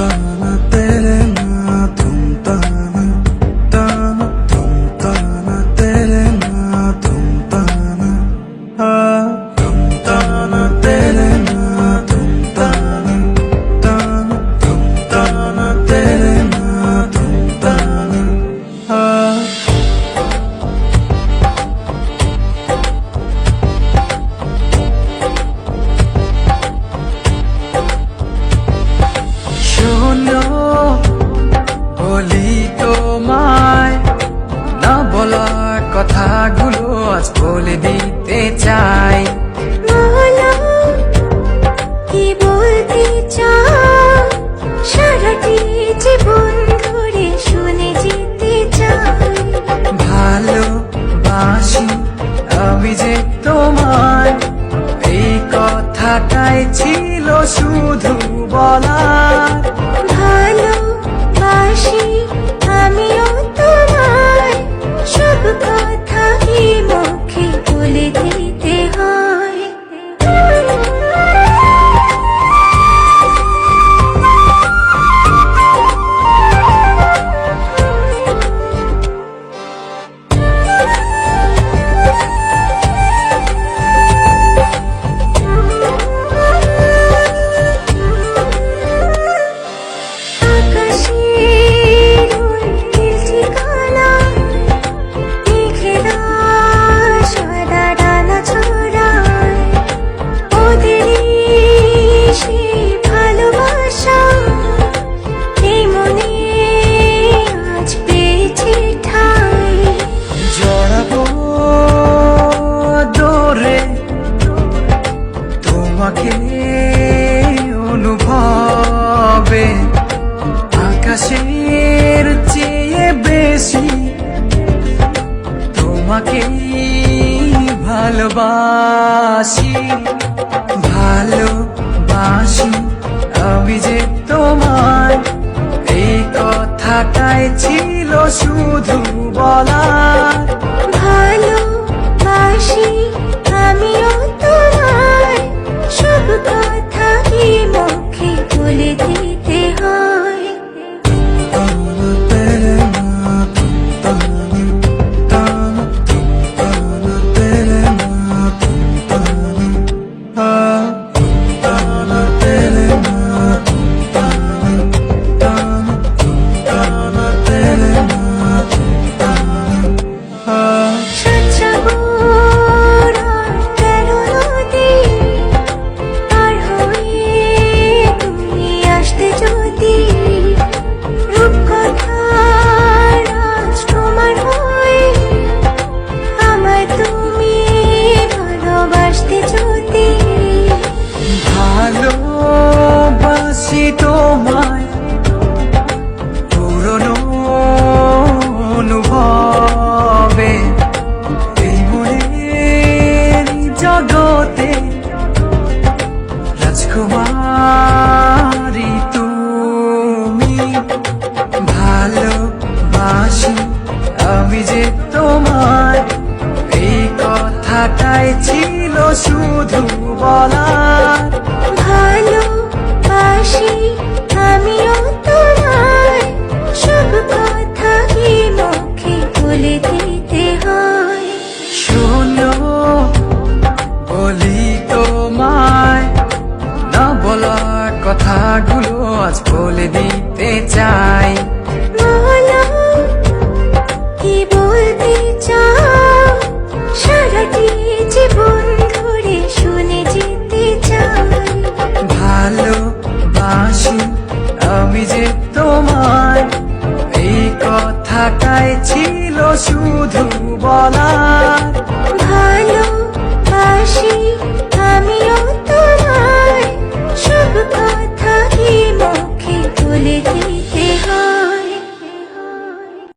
I'm not Tanate. বলে দিতে চাই। বলো কি বলতে চাও? সারাটি জীবন ধরে শুনে যেতে চাই। ভালোবাসি আমি যে তোমার এই কথাটাই ছিল শুধু বলার। ছিল বলা ভালো বাসি আমিও তোমায় সব কথা কি মুখে বলে দিতে ভালোবাসি আমি যে তোমার এই কথাটাই ছিল শুধু বলার। ভালোবাসি আমিও তোমার সব কথা কি মুখে বলে দিতে হয়। শোনো বলি তোমায় না বলা কথাগুলো আজ বলে দিতে চাই। তোমায়। এই কথাটাই ছিল শুধু বলা ভালোবাসি